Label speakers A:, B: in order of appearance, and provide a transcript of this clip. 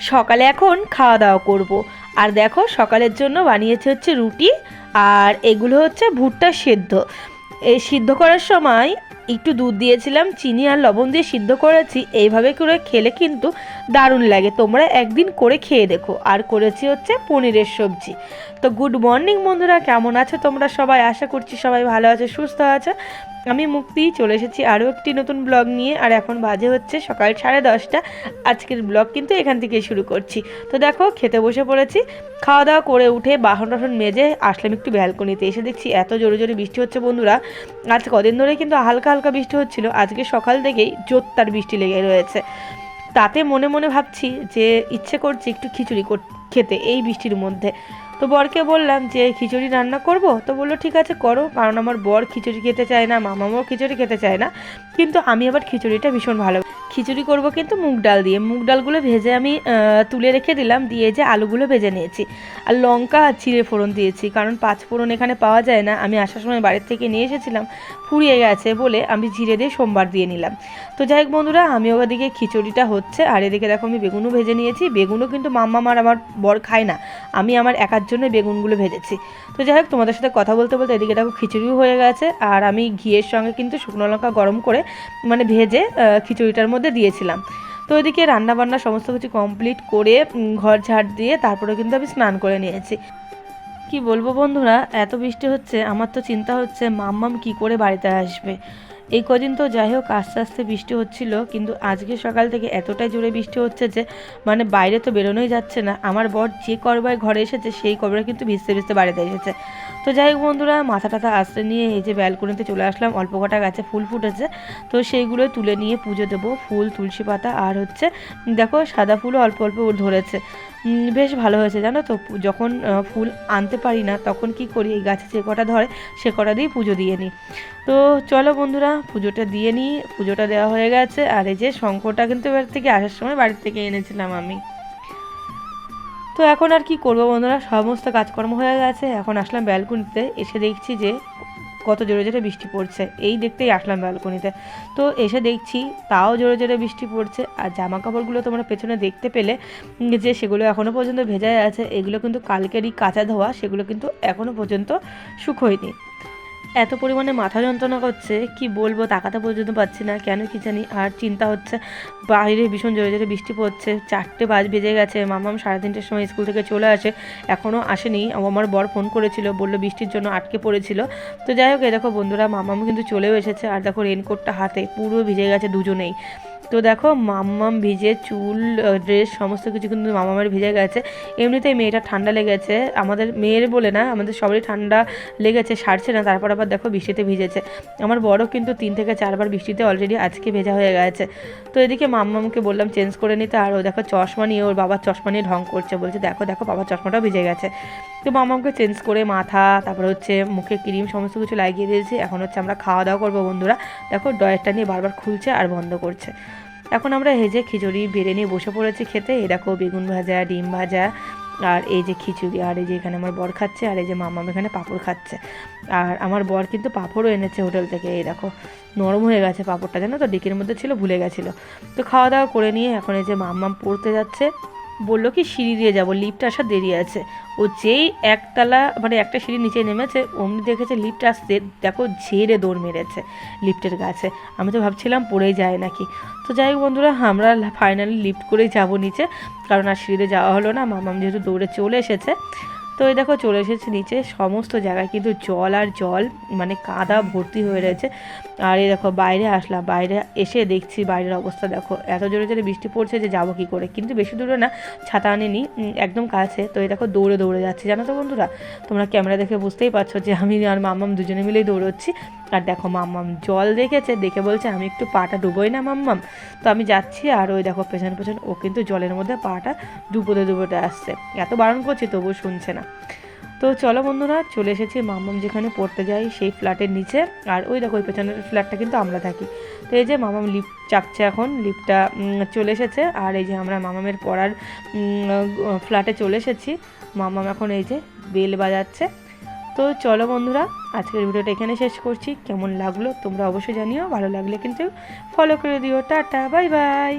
A: সকালে এখন খাওয়া দাওয়া করব। আর দেখো, সকালের জন্য বানিয়েছে হচ্ছে রুটি, আর এগুলো হচ্ছে ভুট্টা সেদ্ধ। এই সিদ্ধ করার সময় একটু দুধ দিয়েছিলাম, চিনি আর লবণ দিয়ে সিদ্ধ করেছি। এইভাবে করে খেলে কিন্তু দারুণ লাগে। তোমরা একদিন করে খেয়ে দেখো। আর করেছি হচ্ছে পনিরের সবজি। তো গুড মর্নিং বন্ধুরা, কেমন আছো তোমরা সবাই? আশা করছি সবাই ভালো আছে, সুস্থ আছে। আমি মুক্তি, চলে এসেছি আরও একটি নতুন ব্লগ নিয়ে। আর এখন বাজে হচ্ছে সকাল সাড়ে দশটা। আজকের ব্লগ কিন্তু এখান থেকে শুরু করছি। তো দেখো, খেতে বসে পড়েছি। খাওয়া দাওয়া করে উঠে বাহন টাহন মেজে আসলাম একটু ব্যালকনিতে। এসে দেখছি এত জোরে জোরে বৃষ্টি হচ্ছে বন্ধুরা। আজ কদিন ধরে কিন্তু হালকা হালকা বৃষ্টি হচ্ছিল। আজকে সকাল থেকেই জোরদার বৃষ্টি লেগে রয়েছে। তাতে মনে মনে ভাবছি যে ইচ্ছে করছে একটু খিচুড়ি খেতে এই বৃষ্টির মধ্যে। তো বরকে বললাম যে, খিচুড়ি রান্না করব? তো বলল, ঠিক আছে, করো। কারণ আমার বর খিচুড়ি খেতে চায় না, মামামাও খিচুড়ি খেতে চায় না। কিন্তু আমি আবার খিচুড়িটা ভীষণ ভালো খিচুড়ি করব কিন্তু মুগ ডাল দিয়ে। মুগ ডালগুলো ভেজে আমি তুলে রেখে দিলাম, দিয়ে যে আলুগুলো ভেজে নিয়েছি। আর লঙ্কা চিড়ে ফোড়ন দিয়েছি, কারণ পাঁচ ফোড়ন এখানে পাওয়া যায় না। আমি আসার সময় বাড়ির থেকে নিয়ে এসেছিলাম, ফুরিয়ে গেছে বলে আমি জিরে দিয়ে সোমবার দিয়ে নিলাম। তো যাই হোক বন্ধুরা আমি ওদিকে খিচুড়িটা হচ্ছে। আর এদিকে দেখো আমি বেগুনও ভেজে নিয়েছি। বেগুনও কিন্তু মাম্মা আর আমার বর খায় না। আমি আমার একার জন্য বেগুনগুলো ভেজেছি। তো যাই হোক, তোমাদের সাথে কথা বলতে বলতে এদিকে দেখো খিচুড়িও হয়ে গেছে, আর আমি ঘিয়ের সঙ্গে কিন্তু শুকনো লঙ্কা গরম করে মানে ভেজে খিচুড়িটার মধ্যে দিয়েছিলাম। তো ওইদিকে রান্নাবান্না সমস্ত কিছু কমপ্লিট করে ঘর ঝাড় দিয়ে তারপরে কিন্তু আমি স্নান করে নিয়েছি। কি বলব বন্ধুরা, এত বৃষ্টি হচ্ছে, আমার তো চিন্তা হচ্ছে মাম্মাম কি করে বাড়িতে আসবে। এই কদিন তো যাই হোক, আস্তে আস্তে বৃষ্টি হচ্ছিল, কিন্তু আজকে সকাল থেকে এতটাই জোরে বৃষ্টি হচ্ছে যে মানে বাইরে তো বেরোনোই যাচ্ছে না। আমার বর যে করবায় ঘরে এসেছে, সেই করবায় কিন্তু ভিজতে ভিজতে বাড়িতে এসেছে। তো যাই হোক বন্ধুরা, মাথা টাথা আস্তে নিয়ে এই যে ব্যালকনিতে চলে আসলাম, অল্প কটা গাছে ফুল ফুটেছে। তো সেইগুলো তুলে নিয়ে পুজো দেবো, ফুল, তুলসী পাতা আর হচ্ছে, দেখো সাদা ফুলও অল্প অল্প ধরেছে। বেশ ভালো হয়েছে জানো তো যখন ফুল আনতে পারি না, তখন কি করি, এই গাছে যে কটা ধরে, সে কটা দিয়ে পুজো দিয়ে নিই। তো চলো বন্ধুরা, পুজোটা দিয়ে নিই, পুজোটা দেওয়া হয়ে গেছে। আর এই যে শঙ্করটা কিন্তু এবার থেকে আসার সময় বাড়ির থেকে এনেছিলাম আমি। তো এখন আর কি করব বন্ধুরা? সমস্ত কাজকর্ম হয়ে গেছে। এখন আসলাম ব্যালকনিতে, এসে দেখছি যে কত জোরে জোরে বৃষ্টি পড়ছে। এই দেখতেই আসলাম ব্যালকনিতে। তো এসে দেখছি তাও জোরে জোরে বৃষ্টি পড়ছে। আর জামা কাপড়গুলো তোমরা পেছনে দেখতে পেলে যে সেগুলো এখনও পর্যন্ত ভেজাই আছে। এগুলো কিন্তু কালকেরই কাঁচা ধোয়া, সেগুলো কিন্তু এখনও পর্যন্ত শুকোয়নি। এত পরিমাণে মাথা যন্ত্রণা করছে, কি বলব? তাকাতে পর্যন্ত পাচ্ছি না। কেন কি জানি? আর চিন্তা হচ্ছে, বাইরে ভীষণ জোরে জোরে বৃষ্টি পড়ছে। চারটে বাজ বেজে গেছে। মামাম সাড়ে তিনটের সময় স্কুল থেকে চলে আসে। এখনও আসেনি। আমার বর ফোন করেছিল, বলল বৃষ্টির জন্য আটকে পড়েছিল। তো যাই হোক, এ দেখো বন্ধুরা মামাম কিন্তু চলেও এসেছে। আর দেখো রেনকোটটা হাতে পুরো ভিজে গেছে দুজনেই। তো দেখো মাম্মাম ভিজে চুল ড্রেস সমস্ত কিছু কিন্তু মামামের ভিজে গেছে। এমনিতেই মেয়েটা ঠান্ডা লেগেছে। আমাদের মেয়ের বলে না, আমাদের সবারই ঠান্ডা লেগেছে, সারছে না, তারপর আবার দেখো বৃষ্টিতে ভিজেছে। আমার বড় কিন্তু তিন থেকে চারবার বৃষ্টিতে অলরেডি আজকে ভেজা হয়ে গেছে। তো এদিকে মাম্মামকে বললাম চেঞ্জ করে নিতে। আর ও দেখো চশমা নিয়ে, ওর বাবার চশমা নিয়ে ঢং করছে। বলছে, দেখো দেখো, বাবার চশমাটাও ভিজে গেছে। তো মামামকে চেঞ্জ করে মাথা, তারপরে হচ্ছে মুখে ক্রিম সমস্ত কিছু লাগিয়ে দিয়েছি। এখন হচ্ছে আমরা খাওয়া দাওয়া করব বন্ধুরা। দেখো ডয়েরটা নিয়ে বারবার খুলছে আর বন্ধ করছে। এখন আমরা হেজে খিচুড়ি বেড়ে নিয়ে বসে পড়েছি খেতে। এই দেখো বেগুন ভাজা, ডিম ভাজা, আর এই যে খিচুড়ি, আর এই যে এখানে আমার বর খাচ্ছে, আর এই যে মামাম এখানে পাঁপড় খাচ্ছে। আর আমার বর কিন্তু পাঁপড়ও এনেছে হোটেল থেকে, এই দেখো। নরম হয়ে গেছে পাঁপড়টা, জানো তো? ডিকির মধ্যে ছিল, ভুলে গেছিল। তো খাওয়া দাওয়া করে নিয়ে এখন এই যে মাম্মাম পড়তে যাচ্ছে। বলল কি, সিঁড়ি দিয়ে যাব লিফ্ট আসা দেরি আছে। ও যেই একতলা মানে একটা সিঁড়ি নিচে নেমেছে, অমনি দেখেছে লিফ্ট আসতে, দেখো ঝেড়ে দৌড় মেরেছে লিফ্টের গাছে। আমি তো ভাবছিলাম পড়েই যায় নাকি। তো যাই হোক বন্ধুরা, আমরা ফাইনালি লিফ্ট করেই যাব নিচে, কারণ আর সিঁড়িতে যাওয়া হলো না। মামাম যেহেতু দৌড়ে চলে এসেছে তো এই দেখো চলে এসেছে নিচে, সমস্ত জায়গায় কিন্তু জল আর জল মানে কাদা ভর্তি হয়ে রয়েছে। আর এই দেখো বাইরে আসলাম, বাইরে এসে দেখছি বাইরের অবস্থা দেখো। এত জোরে জোরে বৃষ্টি পড়ছে যে যাব কী করে, কিন্তু বেশি দূরে না, ছাতা আনিনি একদম কাছে। তো এই দেখো দৌড়ে দৌড়ে যাচ্ছি, জানো তো বন্ধুরা? তোমরা ক্যামেরা দেখে বুঝতেই পারছ যে আমি আর মাম্মাম দুজনে মিলেই দৌড়চ্ছি। আর দেখো মাম্মাম জল দেখেছে, দেখে বলছে, আমি একটু পাটা ডুবোই না, মাম্মাম? তো আমি যাচ্ছি, আর ওই দেখো পেছন পেছন, ও কিন্তু জলের মধ্যে পাটা ডুবোতে ডুবোতে আসছে। এত বারণ করছি তবুও শুনছে না। তো চলো বন্ধুরা, চলে এসেছি মামাম যেখানে পড়তে যাই, সেই ফ্ল্যাটের নিচে। আর ওই দেখো, ওই পেছনের ফ্ল্যাটটা কিন্তু আমরা থাকি। তো এই যে মামাম লিফট চাপছে এখন লিফটটা চলে এসেছে। আর এই যে আমরা মামামের পড়ার ফ্ল্যাটে চলে এসেছি। মামাম এখন এই যে বেল বাজাচ্ছে। তো চলো বন্ধুরা, আজকের ভিডিওটা এখানে শেষ করছি। কেমন লাগল তোমরা অবশ্যই জানিও। ভালো লাগলে কিন্তু ফলো করে দিও। Tata bye bye